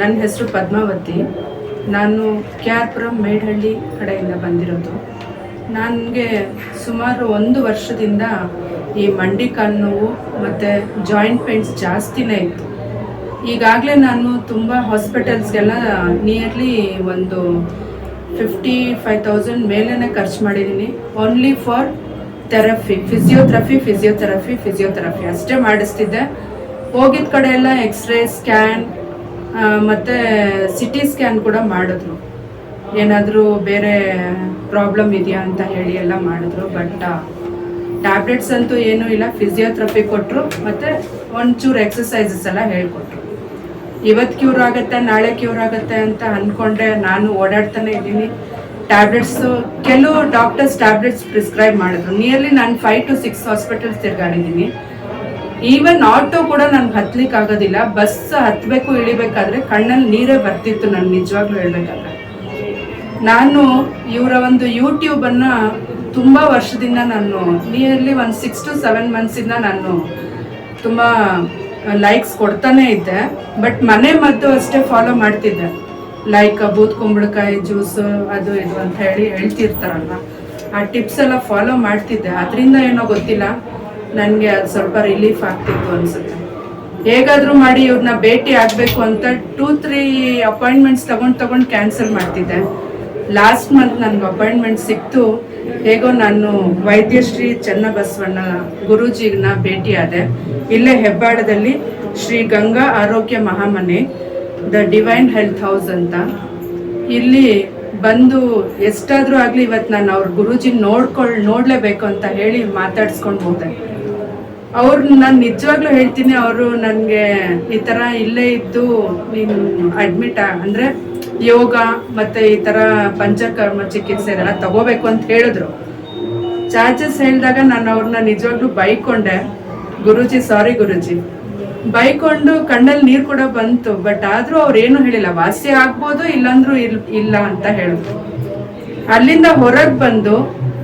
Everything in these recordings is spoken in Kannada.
ನನ್ನ ಹೆಸರು ಪದ್ಮಾವತಿ. ನಾನು ಕೆ ಆರ್ ಪುರಂ ಮೇಡಹಳ್ಳಿ ಕಡೆಯಿಂದ ಬಂದಿರೋದು. ನನಗೆ ಸುಮಾರು ಒಂದು ವರ್ಷದಿಂದ ಈ ಮಂಡಿ ಕಾಲು ನೋವು ಮತ್ತು ಜಾಯಿಂಟ್ ಪೇಂಟ್ಸ್ ಜಾಸ್ತಿನೇ ಇತ್ತು. ಈಗಾಗಲೇ ನಾನು ತುಂಬ ಹಾಸ್ಪಿಟಲ್ಸ್ಗೆಲ್ಲ ನಿಯರ್ಲಿ ಒಂದು ಫಿಫ್ಟಿ ಫೈವ್ ತೌಸಂಡ್ ಮೇಲೇ ಖರ್ಚು ಮಾಡಿದ್ದೀನಿ. Only for therapy physiotherapy physiotherapy physiotherapy ಅಷ್ಟೇ ಮಾಡಿಸ್ತಿದ್ದೆ. ಹೋಗಿದ್ದ ಕಡೆ ಎಲ್ಲ ಎಕ್ಸ್ರೇ ಸ್ಕ್ಯಾನ್ ಮತ್ತು ಸಿಟಿ ಸ್ಕ್ಯಾನ್ ಕೂಡ ಮಾಡಿದ್ರು. ಏನಾದರೂ ಬೇರೆ ಪ್ರಾಬ್ಲಮ್ ಇದೆಯಾ ಅಂತ ಹೇಳಿ ಎಲ್ಲ ಮಾಡಿದ್ರು ಬಟ್ ಟ್ಯಾಬ್ಲೆಟ್ಸ್ ಅಂತೂ ಏನೂ ಇಲ್ಲ ಫಿಸಿಯೋಥೆರಪಿ ಕೊಟ್ಟರು ಮತ್ತು ಒಂಚೂರು ಎಕ್ಸಸೈಸಸ್ ಎಲ್ಲ ಹೇಳ್ಕೊಟ್ರು. ಇವತ್ತು ಕ್ಯೂರ್ ಆಗುತ್ತೆ, ನಾಳೆ ಕ್ಯೂರ್ ಆಗುತ್ತೆ ಅಂತ ಅಂದ್ಕೊಂಡೆ ನಾನು ಓಡಾಡ್ತಾನೆ ಇದ್ದೀನಿ. ಟ್ಯಾಬ್ಲೆಟ್ಸು ಕೆಲವು ಡಾಕ್ಟರ್ಸ್ ಟ್ಯಾಬ್ಲೆಟ್ಸ್ ಪ್ರಿಸ್ಕ್ರೈಬ್ ಮಾಡಿದ್ರು. ನಿಯರ್ಲಿ ನಾನು ಫೈವ್ ಟು ಸಿಕ್ಸ್ ಹಾಸ್ಪಿಟಲ್ಸ್ ತಿರ್ಗಾಡಿದ್ದೀನಿ. ಈವನ್ ಆಟೋ ಕೂಡ ನನ್ಗೆ ಹತ್ಲಿಕ್ಕೆ ಆಗೋದಿಲ್ಲ ಬಸ್ ಹತ್ತಬೇಕು ಇಳಿಬೇಕಾದ್ರೆ ಕಣ್ಣಲ್ಲಿ ನೀರೇ ಬರ್ತಿತ್ತು ನಾನು ನಿಜವಾಗ್ಲೂ ಹೇಳ್ಬೇಕಾದ್ರೆ. ನಾನು ಇವರ ಒಂದು ಯೂಟ್ಯೂಬನ್ನು ತುಂಬ ವರ್ಷದಿಂದ ನಾನು ನಿಯರ್ಲಿ ಒಂದು ಸಿಕ್ಸ್ ಟು ಸೆವೆನ್ ಮಂತ್ಸಿಂದ ನಾನು ತುಂಬ ಲೈಕ್ಸ್ ಕೊಡ್ತಾನೆ ಇದ್ದೆ. ಬಟ್ ಮನೆ ಮದ್ದು ಅಷ್ಟೇ ಫಾಲೋ ಮಾಡ್ತಿದ್ದೆ. ಲೈಕ್ ಬೂತ್ ಕುಂಬಳಕಾಯಿ ಜ್ಯೂಸ್ ಅದು ಇದು ಅಂತ ಹೇಳಿ ಹೇಳ್ತಿರ್ತಾರಲ್ಲ ಆ ಟಿಪ್ಸ್ ಎಲ್ಲ ಫಾಲೋ ಮಾಡ್ತಿದ್ದೆ. ಅದರಿಂದ ಏನೋ ಗೊತ್ತಿಲ್ಲ. ನನಗೆ ಅದು ಸ್ವಲ್ಪ ರಿಲೀಫ್ ಆಗ್ತಿತ್ತು ಅನಿಸುತ್ತೆ. ಹೇಗಾದರೂ ಮಾಡಿ ಇವ್ರನ್ನ ಭೇಟಿ ಆಗಬೇಕು ಅಂತ ಟೂ ತ್ರೀ ಅಪಾಯಿಂಟ್ಮೆಂಟ್ಸ್ ತಗೊಂಡು ತಗೊಂಡು ಕ್ಯಾನ್ಸಲ್ ಮಾಡ್ತಿದ್ದೆ. ಲಾಸ್ಟ್ ಮಂತ್ ನನಗೆ ಅಪಾಯಿಂಟ್ಮೆಂಟ್ ಸಿಕ್ತು. ಹೇಗೋ ನಾನು ವೈದ್ಯಶ್ರೀ ಚನ್ನಬಸವಣ್ಣ ಗುರೂಜಿನ ಭೇಟಿಯಾದೆ ಇಲ್ಲೇ ಹೆಬ್ಬಾಳದಲ್ಲಿ Shri Ganga Arogya Mahamane, the divine health house ಅಂತ. ಇಲ್ಲಿ ಬಂದು ಎಷ್ಟಾದರೂ ಆಗಲಿ ಇವತ್ತು ನಾನು ಅವ್ರ ಗುರೂಜಿ ನೋಡ್ಕೊಳ್, ನೋಡಲೇಬೇಕು ಅಂತ ಹೇಳಿ ಮಾತಾಡ್ಸ್ಕೊಂಡು ಹೋದೆ. ಅವ್ರು ನಾನು ನಿಜವಾಗ್ಲೂ ಹೇಳ್ತೀನಿ, ಅವರು ನನಗೆ ಈ ಥರ ಇಲ್ಲೇ ಇದ್ದು ನೀನು ಅಡ್ಮಿಟ್ ಅಂದರೆ ಯೋಗ ಮತ್ತು ಈ ಥರ ಪಂಚಕರ್ಮ ಚಿಕಿತ್ಸೆ ಎಲ್ಲ ತಗೋಬೇಕು ಅಂತ ಹೇಳಿದ್ರು. ಚಾರ್ಜಸ್ ಹೇಳಿದಾಗ ನಾನು ಅವ್ರನ್ನ ನಿಜವಾಗ್ಲೂ ಬೈಕೊಂಡೆ. ಗುರುಜಿ ಸಾರಿ ಗುರುಜಿ. ಬೈಕೊಂಡು ಕಣ್ಣಲ್ಲಿ ನೀರು ಕೂಡ ಬಂತು ಬಟ್ ಆದರೂ ಅವ್ರು ಏನು ಹೇಳಿಲ್ಲ. ವಾಸಿ ಆಗ್ಬೋದು, ಇಲ್ಲಾಂದ್ರೂ ಇಲ್, ಇಲ್ಲ ಅಂತ ಹೇಳಿದ್ರು. ಅಲ್ಲಿಂದ ಹೊರಗೆ ಬಂದು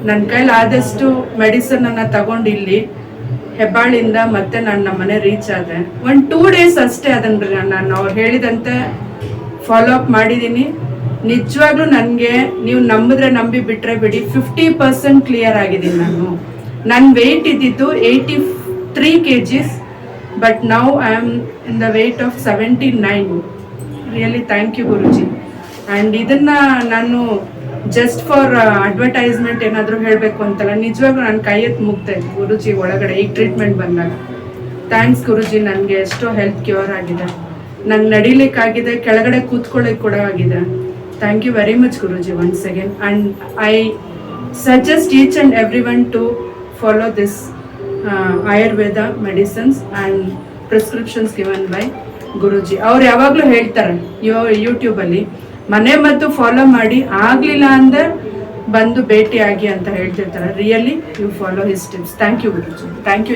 ನನ್ನ ಕೈಲಿ ಆದಷ್ಟು ಮೆಡಿಸನನ್ನು ತಗೊಂಡು ಇಲ್ಲಿ ಹೆಬ್ಬಾಳಿಂದ ಮತ್ತೆ ನಾನು ನಮ್ಮ ಮನೆ ರೀಚ್ ಆದೆ. ಒಂದು ಟೂ ಡೇಸ್ ಅಷ್ಟೇ ಅದನ್ನ ನಾನು ಅವ್ರು ಹೇಳಿದಂತೆ ಫಾಲೋ ಅಪ್ ಮಾಡಿದ್ದೀನಿ ನಿಜವಾಗ್ಲೂ ನನಗೆ ನೀವು ನಂಬಿದ್ರೆ ನಂಬಿ ಬಿಟ್ರೆ ಬಿಡಿ ಫಿಫ್ಟಿ ಪರ್ಸೆಂಟ್ ಕ್ಲಿಯರ್ ಆಗಿದ್ದೀನಿ ನಾನು. ನನ್ನ ವೆಯ್ಟ್ ಇದ್ದಿದ್ದು eighty three K Gs but now I am in the weight of seventy nine really thank you Guruji and ಇದನ್ನು ನಾನು ಜಸ್ಟ್ ಫಾರ್ ಅಡ್ವರ್ಟೈಸ್ಮೆಂಟ್ ಏನಾದರೂ ಹೇಳಬೇಕು ಅಂತಲ್ಲ, ನಿಜವಾಗ್ಲೂ ನಾನು ಕೈ ಎತ್ತು ಮುಗ್ತಾ ಇತ್ತು ಗುರುಜಿ ಒಳಗಡೆ ಈ ಟ್ರೀಟ್ಮೆಂಟ್ ಬಂದಾಗ. ಥ್ಯಾಂಕ್ಸ್ ಗುರುಜಿ, ನನಗೆ ಎಷ್ಟೋ ಹೆಲ್ತ್ ಕ್ಯೂರ್ ಆಗಿದೆ. ನಂಗೆ ನಡಿಲಿಕ್ಕಾಗಿದೆ, ಕೆಳಗಡೆ ಕೂತ್ಕೊಳ್ಳಿಕ್ ಕೂಡ ಆಗಿದೆ. Thank you very much Guruji once again and I suggest each and every one to follow this Ayurveda medicines and prescriptions given by Guruji ಅವ್ರು ಯಾವಾಗಲೂ ಹೇಳ್ತಾರೆ, ಯೋ ಯೂಟ್ಯೂಬಲ್ಲಿ ಮನೆ ಮದ್ದು ಫಾಲೋ ಮಾಡಿ ಆಗಲಿಲ್ಲ ಅಂದ್ರೆ ಬಂದು ಭೇಟಿಯಾಗಿ ಅಂತ ಹೇಳ್ತಿರ್ತಾರೆ. Really you follow his tips thank you Guruji thank you